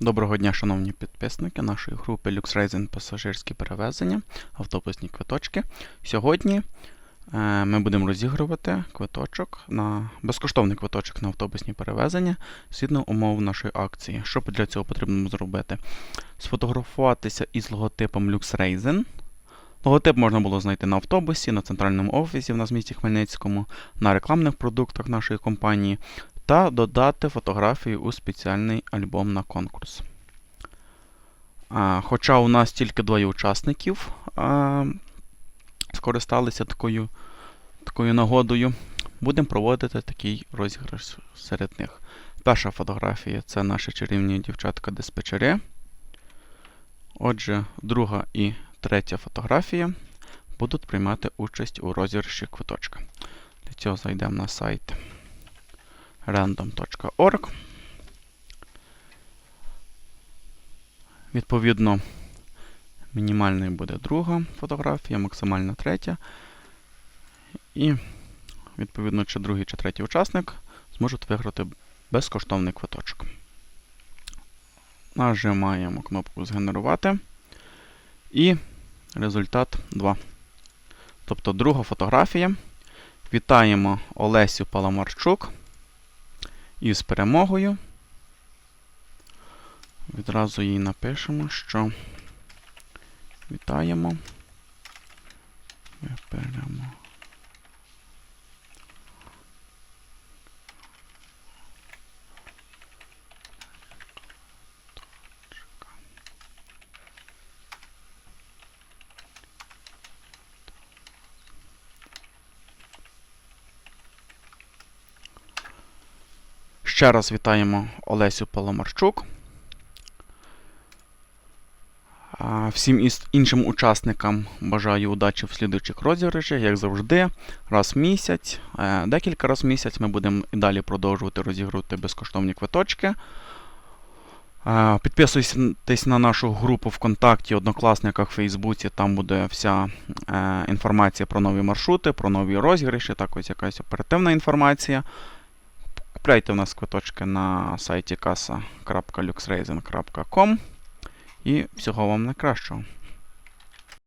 Доброго дня, шановні підписники нашої групи LuxRaising пасажирські перевезення, автобусні квиточки. Сьогодні е, ми будемо розігрувати квиточок на безкоштовний квиточок на автобусні перевезення згідно умов нашої акції. Що для цього потрібно зробити? Сфотографуватися із логотипом LuxRaising. Логотип можна було знайти на автобусі, на центральному офісі в нас в місті Хмельницькому, на рекламних продуктах нашої компанії та додати фотографію у спеціальний альбом на конкурс. Хоча у нас тільки двоє учасників скористалися такою, такою нагодою, будемо проводити такий розіграш серед них. Перша фотографія це наші чарівні дівчатка-диспетчери. Отже, друга і третя фотографія будуть приймати участь у розіграші квиточка. Для цього зайдемо на сайт random.org. Відповідно, мінімальною буде друга фотографія, максимальна третя. І, відповідно, чи другий, чи третій учасник зможуть виграти безкоштовний квиточок. Нажимаємо кнопку Згенерувати. І результат 2. Тобто друга фотографія. Вітаємо Олесю Паламарчук із перемогою. Відразу їй напишемо, що вітаємо. Виберемо. Ще раз вітаємо Олесю Паламарчук. А, Всім іншим учасникам бажаю удачі в слідуючих розіграшах, як завжди, раз в місяць, е, декілька разів в місяць ми будемо і далі продовжувати розігрувати безкоштовні квиточки. Е, Підписуйтесь на нашу групу ВКонтакті, Однокласниках, Фейсбуці. Там буде вся е, інформація про нові маршрути, про нові розіграші, так ось якась оперативна інформація. Купляйте у нас квиточки на сайті kasa.luxraising.com і всього вам найкращого.